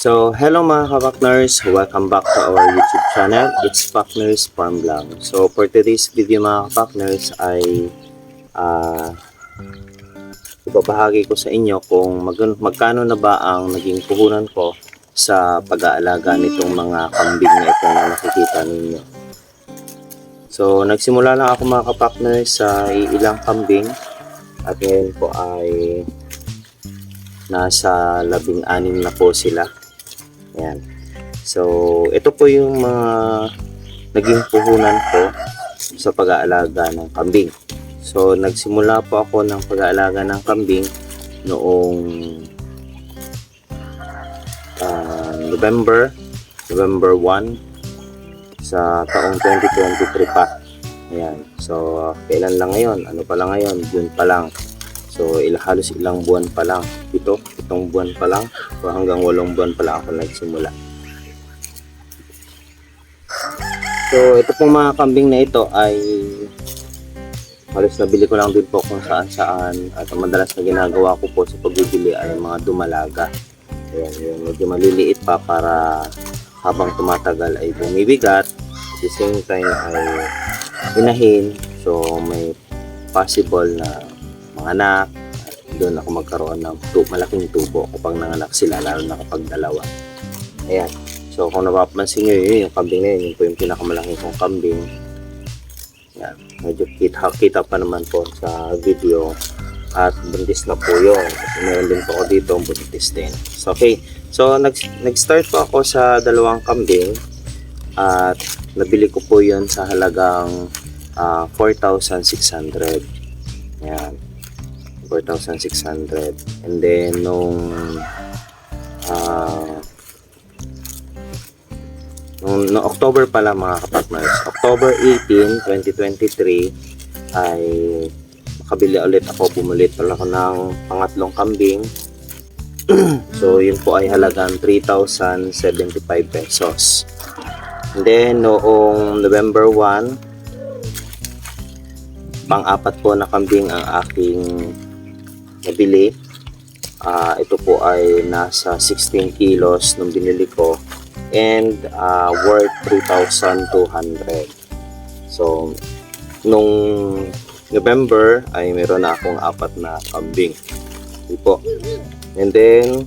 So, hello mga kabakners! Welcome back to our YouTube channel. It's Pakners Farm Vlog. So, for today's video mga kabakners ay ah ibabahagi ko sa inyo kung mag magkano na ba ang naging puhunan ko sa pag-aalaga nitong mga kambing na ito na nakikita ninyo. So, nagsimula lang ako mga kapakners sa ilang kambing at ngayon po ay nasa labing anim na po sila. Ayan. So, ito po yung mga naging puhunan ko sa pag-aalaga ng kambing. So, nagsimula po ako ng pag-aalaga ng kambing noong ah, November, November 1 sa taong 2023 pa. Ayan. So, kailan lang ngayon? Ano pa lang ngayon? June pa lang. So, ila, halos ilang buwan pa lang. Ito, itong buwan pa lang. So, hanggang walong buwan pa lang ako nagsimula. So, ito pong mga kambing na ito ay halos nabili ko lang din po kung saan saan at ang madalas na ginagawa ko po sa pagbibili ay mga dumalaga. Ayan, yung medyo maliliit pa para habang tumatagal ay bumibigat. At the same time ay inahin. So, may possible na mga anak. At doon ako magkaroon ng tu malaking tubo kapag nanganak sila, lalo na kapag dalawa. Ayan. So, kung napapansin nyo, yun, yung kambing na yun, yun po yung pinakamalaking kong kambing. Yan. Medyo kita, kita pa naman po sa video. At buntis na po yun. Kasi meron din po ako dito, buntis din. So, okay. So, nag, nag-start po ako sa dalawang kambing. At nabili ko po yun sa halagang ah, 4,600. Yan. 4,600. And then, nung ah nung, nung October pala mga kapatners, October 18, 2023 ay makabili ulit ako, bumili pala ako ng pangatlong kambing. so yun po ay halagang 3,075 pesos. And then noong November 1, pang-apat po na kambing ang aking nabili. Ah, ito po ay nasa 16 kilos nung binili ko and uh, worth 3,200. So, nung November ay meron na akong apat na kambing. Ito po. And then,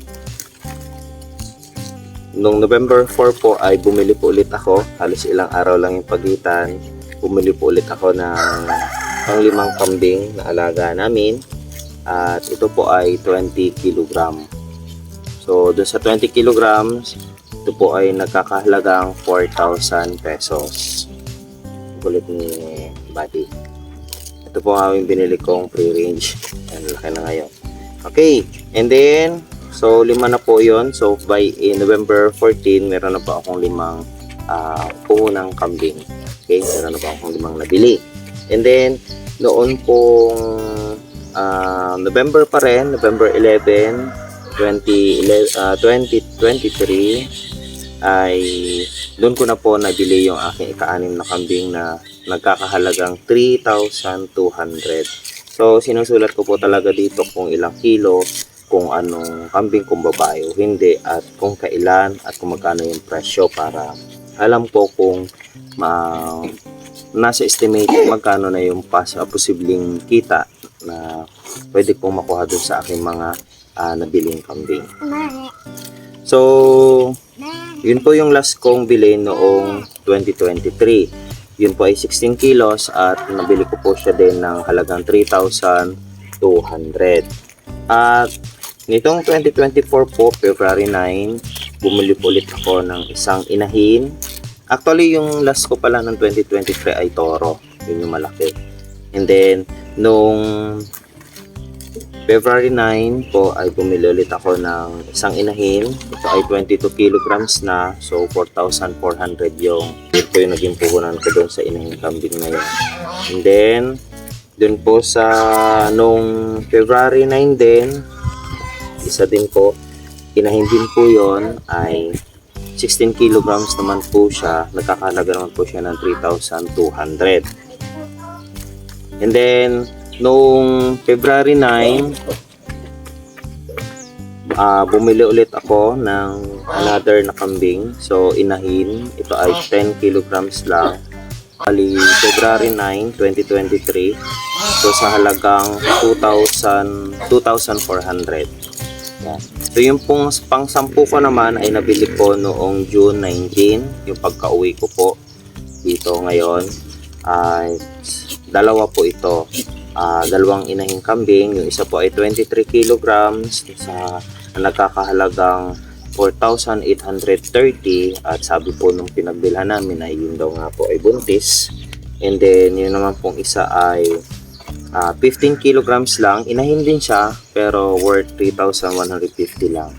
nung November 4 po ay bumili po ulit ako. Halos ilang araw lang yung pagitan. Bumili po ulit ako ng panglimang kambing na alaga namin. At ito po ay 20 kilogram. So, dun sa 20 kilograms, ito po ay nagkakahalagang 4,000 pesos. Kulit ni Buddy. Ito po ang binili kong pre-range. Ang laki na ngayon. Okay. And then, so lima na po yon So by eh, November 14, meron na po akong limang uh, puhunang kambing. Okay. Meron na po akong limang nabili. And then, noon pong ah, November pa rin, November 11, 20, uh, 2023 ay doon ko na po nabili yung aking ika-anim na kambing na nagkakahalagang 3,200. So, sinusulat ko po talaga dito kung ilang kilo, kung anong kambing, kung babae o hindi, at kung kailan, at kung magkano yung presyo para alam ko kung ma nasa estimate magkano na yung pas, uh, posibleng kita na pwede kong makuha doon sa aking mga uh, nabiling kambing. So, yun po yung last kong bili noong 2023. Yun po ay 16 kilos at nabili ko po siya din ng halagang 3,200. At nitong 2024 po, February 9, bumili po ulit ako ng isang inahin. Actually, yung last ko pala ng 2023 ay toro. Yun yung malaki. And then, nung February 9 po ay bumili ulit ako ng isang inahin. Ito ay 22 kilograms na. So 4,400 yung ito yung naging puhunan ko doon sa inahin kambing na yun. And then, doon po sa nung February 9 din, isa din po, inahin din po yon ay 16 kilograms naman po siya. Nagkakalaga naman po siya ng 3,200. And then, Noong February 9, ah, bumili ulit ako ng another na kambing. So, inahin. Ito ay 10 kilograms lang. Bali, February 9, 2023. So, sa halagang 2,000, 2,400. Yan. So, yung pong pang sampu ko naman ay nabili ko noong June 19, yung pagka-uwi ko po dito ngayon. Ay, dalawa po ito. Ah, dalawang inahing kambing. Yung isa po ay 23 kilograms sa nagkakahalagang 4,830 at sabi po nung pinagbilhan namin ay yun daw nga po ay buntis and then yun naman pong isa ay ah, 15 kilograms lang inahin din siya pero worth 3,150 lang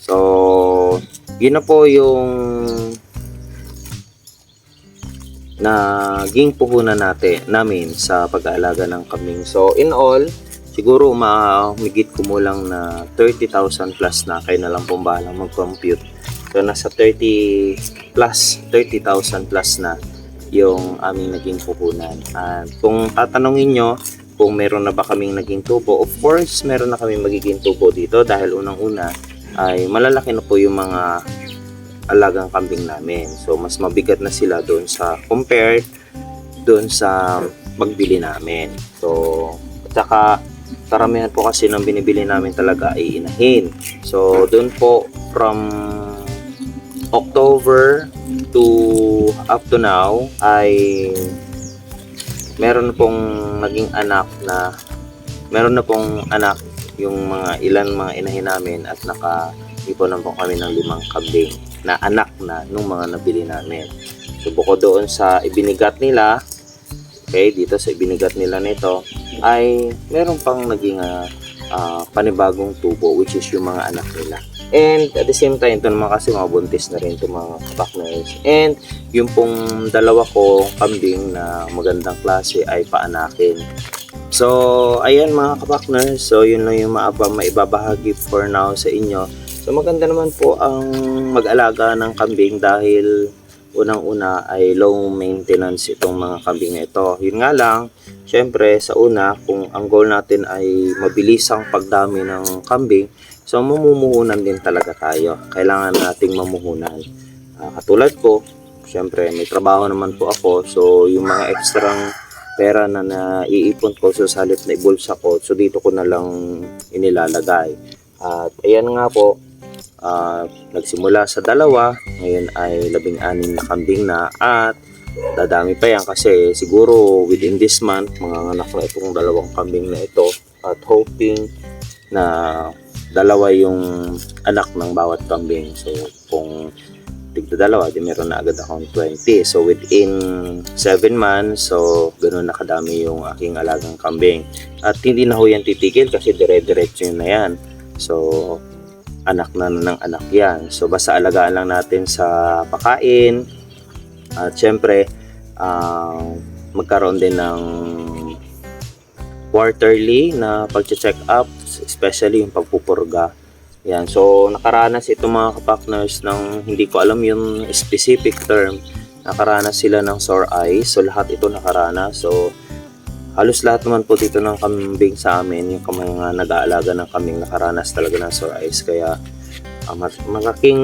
so yun na po yung naging puhunan natin namin sa pag-aalaga ng kambing. So in all siguro umigit kumulang na 30,000 plus na kayo na lang pong bahalang mag-compute. So nasa 30 plus 30,000 plus na yung aming naging puhunan. At kung tatanungin nyo kung meron na ba kaming naging tubo of course meron na kaming magiging tubo dito dahil unang-una ay malalaki na po yung mga alagang kambing namin. So mas mabigat na sila doon sa compared doon sa magbili namin. So at saka karamihan po kasi ng binibili namin talaga ay inahin. So, doon po from October to up to now ay meron pong naging anak na meron na pong anak yung mga ilan mga inahin namin at naka ipon na po kami ng limang kambing na anak na nung mga nabili namin. So, bukod doon sa ibinigat nila, okay, dito sa ibinigat nila nito, ay meron pang naging ah, ah, panibagong tubo which is yung mga anak nila. And at the same time, ito naman kasi mga buntis na rin itong mga partners. And yung pong dalawa ko kambing na magandang klase ay paanakin. So, ayan mga kapakners. So, yun lang yung maaba, maibabahagi for now sa inyo. So, maganda naman po ang mag-alaga ng kambing dahil unang-una ay low maintenance itong mga kambing na ito. Yun nga lang, syempre sa una, kung ang goal natin ay mabilis ang pagdami ng kambing, so mamumuhunan din talaga tayo. Kailangan nating mamuhunan. Ah, katulad ko, syempre may trabaho naman po ako, so yung mga ekstrang pera na naiipon ko so sa halip na ibulsa ko, so dito ko na lang inilalagay. At ayan nga po, Ah, nagsimula sa dalawa, ngayon ay labing anim na kambing na at dadami pa yan kasi siguro within this month mga anak na itong dalawang kambing na ito. At hoping na dalawa yung anak ng bawat kambing. So kung tigda dalawa di meron na agad akong 20 so within 7 months so ganun na kadami yung aking alagang kambing. At hindi na ho yan titigil kasi dire-diretso yun na yan. So anak na ng anak yan. So basta alagaan lang natin sa pakain at syempre ah, magkaroon din ng quarterly na pag-check up especially yung pagpupurga. Yan. So nakaranas itong mga kapakners ng hindi ko alam yung specific term. Nakaranas sila ng sore eyes. So lahat ito nakaranas. So halos lahat naman po dito ng kambing sa amin, yung mga nag-aalaga ng kambing nakaranas talaga ng eyes. Kaya uh, malaking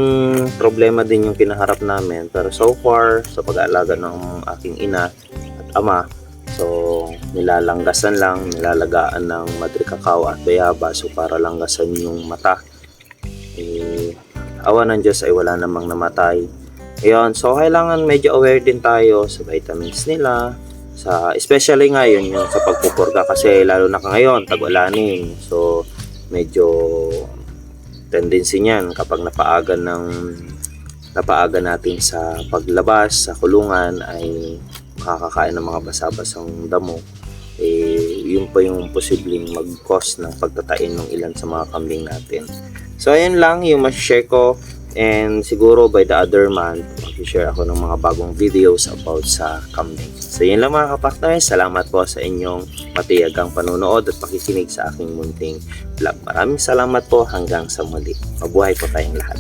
problema din yung kinaharap namin. Pero so far, sa pag-aalaga ng aking ina at ama, so nilalanggasan lang, nilalagaan ng madre cacao at bayaba so para langgasan yung mata. Eh, awa ng Diyos ay wala namang namatay. Ayun, so kailangan medyo aware din tayo sa vitamins nila, sa especially ngayon yung sa pagpupurga kasi lalo na ngayon tag-ulanin so medyo tendency niyan kapag napaaga ng napaaga natin sa paglabas sa kulungan ay makakakain ng mga basa-basang damo. Eh yun pa yung posibleng mag-cause ng pagtatain ng ilan sa mga kambing natin. So ayun lang yung ma-share ko And siguro by the other month, mag-share ako ng mga bagong videos about sa kambing. So yun lang mga kapaknoy, salamat po sa inyong matiyagang panonood at pakikinig sa aking munting vlog. Maraming salamat po hanggang sa muli. Mabuhay po tayong lahat.